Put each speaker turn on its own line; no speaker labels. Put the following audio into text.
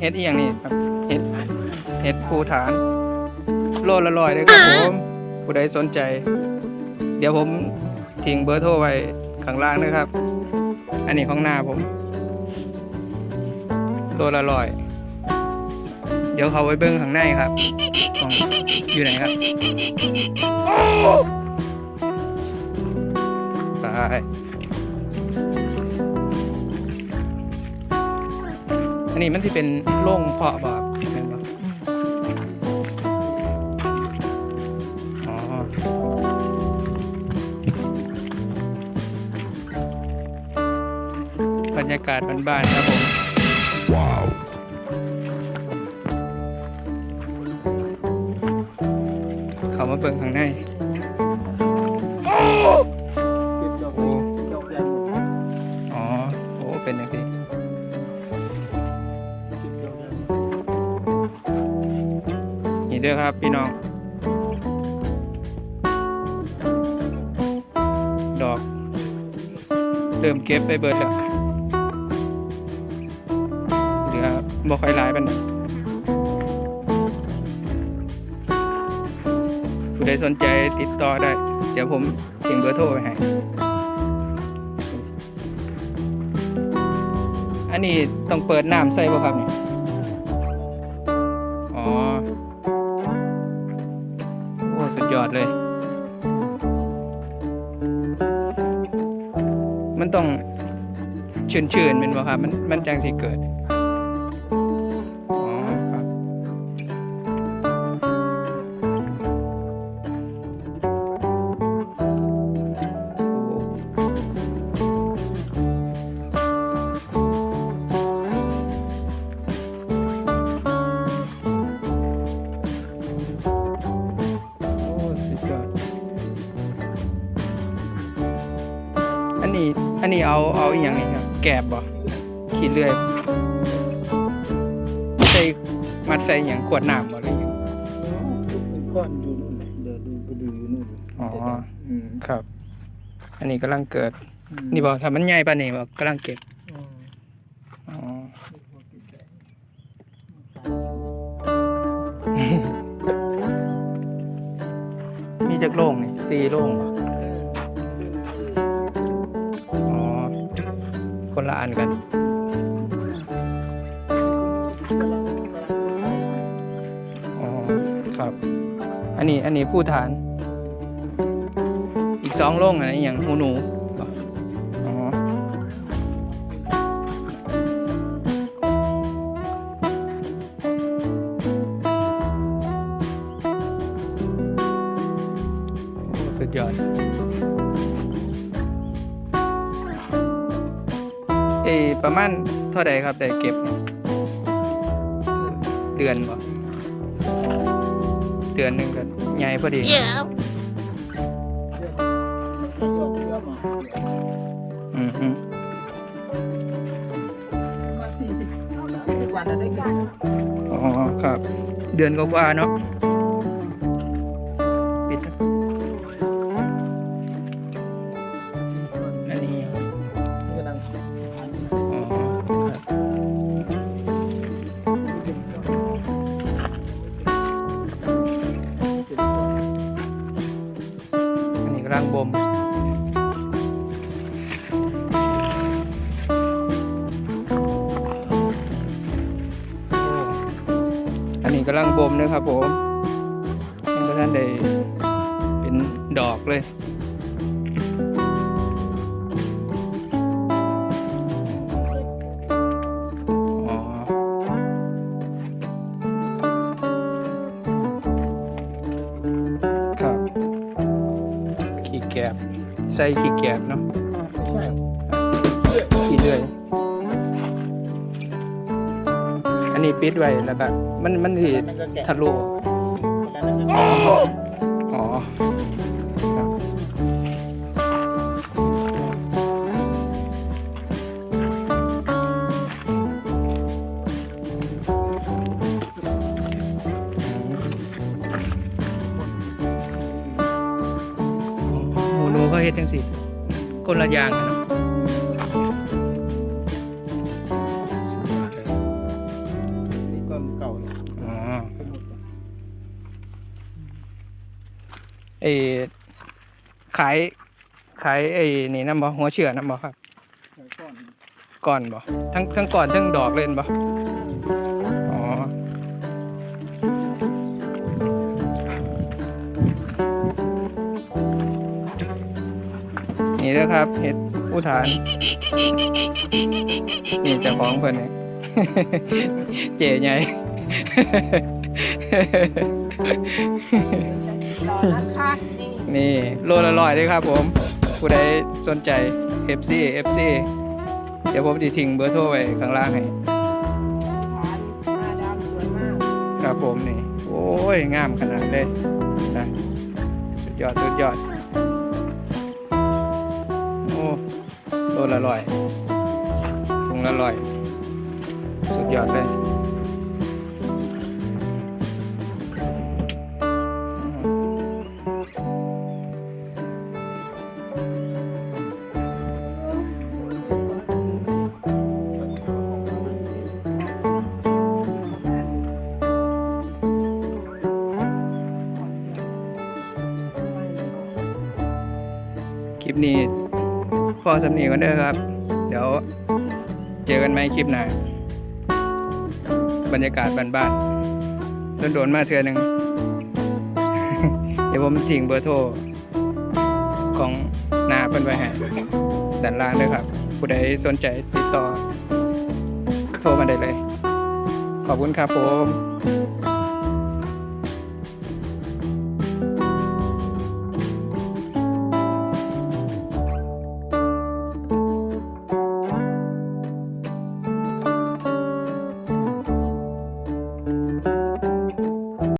เฮ็ดอีหยังนี่ครับเฮ็ดเฮ็ดภูฐานโลละร้อยเลยครับผมผู้ใดสนใจ เดี๋ยวผมทิ้งเบอร์โทรไว้ข้างล่างนะครับ อันนี้ของหน้าผมโลละร้อย เดี๋ยวเขาไว้เบิ้งข้างในครับของอยู่ไหนครับไป นนี้มันที่เป็นโล่งเพาะบ่ครับเห็นบ่อ๋อบรรยากาศบ้านๆครับผม
Wow.
เขามาเบิ่งข้างใน
เก็บดอก
โอ้
ดอกยาง
อ๋อ โอ้ เป็นอย่างนี้ เด้อครับพี่น้อง ดอก เริ่มเก็บไปเบิดแล้วเหลือบ่ค่อยหลายปานผู้ใดสนใจติดต่อได้ เดี๋ยวผมทิ้งเบอร์โทรไว้ให้อันนี้ต้องเปิดน้ำใส่ป่ะครับเนี่อ๋ มันต้องเชื่นๆเป็นป่ะครับ มันมันจังที่เกิด นนี้ อันนี้เอาเอาอหย่างนี้ครับแกบบ่ขีดเรื่อยใส่มัดใส่อหย่างขวดน้ำบ่อะไรอย่างเงี้ย
เป็นก้อนอยู่นู่นเดี๋ยวดูก็ดูอยู่นู่น
อ๋อ
อืม
ครับ อันนี้กำลังเกิด
อืม
นี่บอกถ้ามันใหญ่ปานนี้บอกกำลังเก็บ
อืม
อ๋อมีจักโล่งนี่สี่โล่งบ่อ๋ คนละอันกัน อ๋อ ครับ อันนี้ อันนี้ผู้ฐาน อีกสองโล่งอันนี้อย่างหูหนู ประมาณเท่าใดครับได้เก็บเนี่ยเดือนบ่เดือนหนึ่งกันใหญ่พอดีอืมอืม
วันละได้กัน
อ๋อครับ เดือนกว่าๆเนาะำ
ลัง
บ่มนะครับผมยังไม่ทันได้เป็นดอกเลยอ๋อครับขี้แกบใส่ขี้แกบเนาะ
ไม่ใช่
ขี้เลื่อย นนี้ปิดไว้แล้วก็มันมันสิ
มันก็แกะ
ทะลุอ๋ออ๋อครับหมูนูเขาเฮ็ดจังสิคนละอย่างกัน นเก่าเลยอเออขายขายไอ้นี่นะบ่หัวเชื่อนะบ่ครับ
ก่อน
บ่ทั้งทั้งก่อนทั้งดอกเล่นบ่อ๋นี่นะครับเห็ดอุทาน นี่จะของเพื่อนนี่ เจ๋ใหญ่
รอนะคะนี่
นี่โลละร้อยเด้วยครับผม ผู้ใดสนใจ FC FC เดี๋ยวผมจะทิ้งเบอร์โทรไว้ข้างล่างให้
ฐานหน้าดำสวยมาก
ครับผมนี่ โอ้ย งามขนาดเลยนะสุดยอด สุดยอด โอ้โลละร้อยถุงละร้อย สุดยอดเลยคลิปนี้พอสำนีกันเด้อครับ เดี๋ยวเจอกันไหมคลิปหน้า บรรยากาศบ้านๆโดนๆมาเทือหนึ่งเดี๋ยวผมทิ้งเบอร์โทรของนาเพิ่นไว้ฮะด้านล่างด้วยครับ ผู้ใดสนใจติดต่อ โทรมาได้เลย ขอบคุณครับผม